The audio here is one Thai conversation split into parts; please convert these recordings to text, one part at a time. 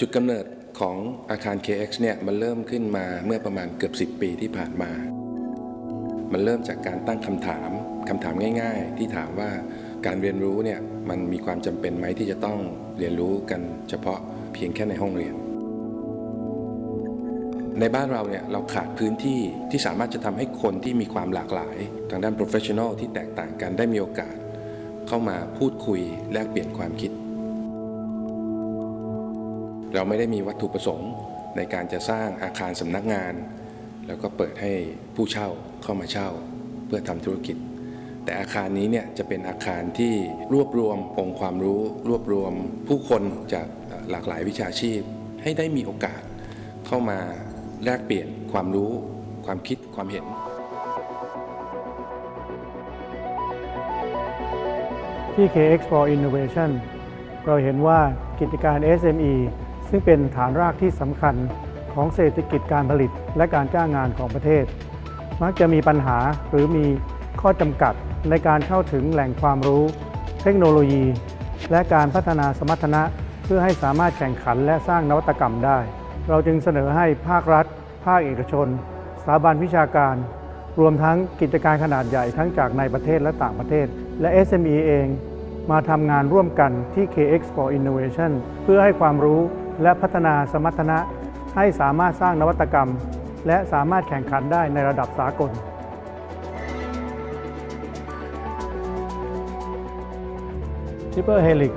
จุดกำเนิดของอาคาร KX เนี่ยมันเริ่มขึ้นมาเมื่อประมาณเกือบ 10 ปีที่ผ่านมา มันเริ่มจากการตั้งคำถามคำถามง่าย ๆ ที่ถามว่าการเรียนรู้เนี่ยมันมีความจำเป็นไหมที่จะต้องเรียนรู้กันเฉพาะเพียงแค่ในห้องเรียน ในบ้านเราเนี่ยเราขาดพื้นที่ที่สามารถจะทำให้คนที่มีความหลากหลาย ทางด้าน professional ที่แตกต่างกันได้มีโอกาส เข้ามาพูดคุยแลกเปลี่ยนความคิด เราไม่ได้มีวัตถุประสงค์ในการจะสร้างอาคารสำนักงาน แล้วก็เปิดให้ผู้เช่าเข้ามาเช่า เพื่อทำธุรกิจ แต่อาคารนี้เนี่ยจะเป็นอาคารที่รวบรวมองค์ความรู้ รวบรวมผู้คนจากหลากหลายวิชาชีพ ให้ได้มีโอกาสเข้ามาแลกเปลี่ยนความรู้ ความคิดความเห็นที่ KX for Innovation เราเห็นว่ากิจการ SME ซึ่งเป็นฐานรากที่สำคัญของเศรษฐกิจการผลิตและการจ้างงานของประเทศ มักจะมีปัญหาหรือมีข้อจำกัดในการเข้าถึงแหล่งความรู้ เทคโนโลยี และการพัฒนาสมรรถนะ เพื่อให้สามารถแข่งขันและสร้างนวัตกรรมได้ เราจึงเสนอให้ภาครัฐ ภาคเอกชน สถาบันวิชาการ รวมทั้งกิจการขนาดใหญ่ทั้งจากในประเทศและต่างประเทศ และ SME เองมาทำงานร่วมกันที่ KX for Innovation เพื่อให้ความรู้ และพัฒนาสมรรถนะให้สามารถสร้างนวัตกรรม และสามารถแข่งขันได้ในระดับสากล Triple Helix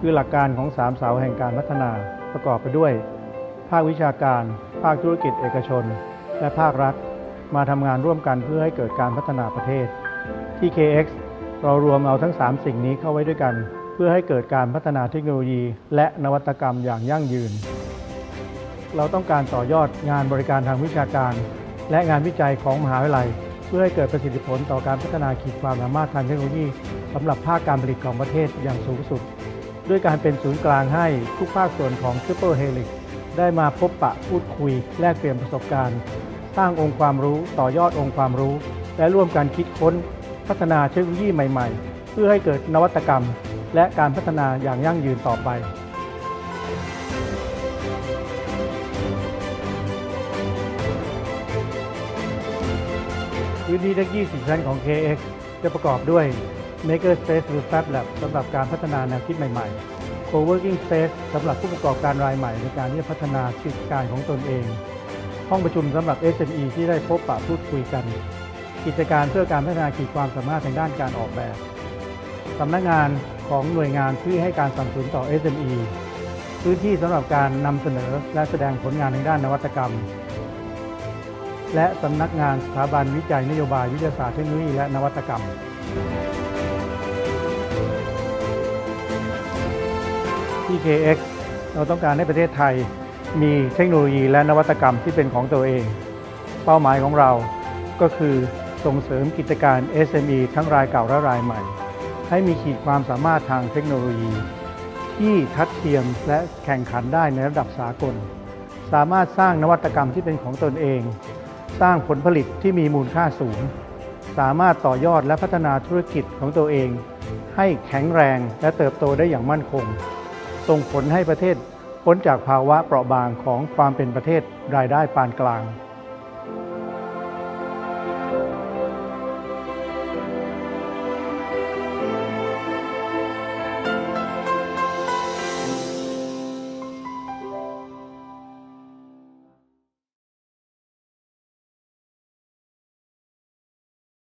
คือหลักการของ 3 เสาแห่งการพัฒนาประกอบไปด้วย ภาควิชาการ ภาคธุรกิจเอกชน และภาครัฐ มาทำงานร่วมกันเพื่อให้เกิดการพัฒนาประเทศ ที่ KX เรารวมเอาทั้ง 3 สิ่งนี้เข้าไว้ด้วยกัน เพื่อให้เกิดการพัฒนาเทคโนโลยี และนวัตกรรมอย่างยั่งยืน เราต้องการต่อยอดงานบริการทางวิชาการ และงานวิจัยของมหาวิทยาลัย เพื่อให้เกิดประสิทธิผลต่อการพัฒนาขีดความสามารถทางเทคโนโลยีสำหรับภาคการผลิตของประเทศอย่างสูงสุด ด้วยการเป็นศูนย์กลางให้ทุกภาคส่วนของ Triple Helix ได้มาพบปะพูดคุย แลกเปลี่ยนประสบการณ์ สร้างองค์ความรู้ต่อยอดองค์ความรู้ และร่วมกันคิดค้น พัฒนาเทคโนโลยีใหม่ ๆ เพื่อให้เกิดนวัตกรรม และการพัฒนาอย่างยั่งยืนต่อไปพื้นที่ทั้ง 20 ชั้นของ KX จะประกอบด้วย Maker Space หรือ Fab Lab สำหรับการพัฒนาแนวคิดใหม่ๆ Co-working Space สำหรับผู้ประกอบการรายใหม่ในการที่จะพัฒนากิจการของตนเอง ห้องประชุมสำหรับ SME ที่ได้พบปะพูดคุยกัน กิจการเพื่อการพัฒนาขีดความสามารถทางด้านการออกแบบสำนักงานของหน่วยงานที่ให้การสนับสนุนต่อ SME พื้นที่สำหรับการนำเสนอและแสดงผลงานทางด้านนวัตกรรม และสำนักงานสถาบันวิจัยนโยบายวิทยาศาสตร์เทคโนโลยีและนวัตกรรมที่ KX เราต้องการให้ประเทศไทยมีเทคโนโลยีและนวัตกรรมที่เป็นของตัวเอง เป้าหมายของเราก็คือส่งเสริมกิจการ SME ทั้งรายเก่าและรายใหม่ ให้มีขีดความสามารถทางเทคโนโลยี ที่ทัดเทียมและแข่งขันได้ในระดับสากล สามารถสร้างนวัตกรรมที่เป็นของตนเอง สร้างผลผลิตที่มีมูลค่าสูง สามารถต่อยอดและพัฒนาธุรกิจของตัวเอง ให้แข็งแรงและเติบโตได้อย่างมั่นคง ส่งผลให้ประเทศพ้นจากภาวะเปราะบางของความเป็นประเทศรายได้ปานกลาง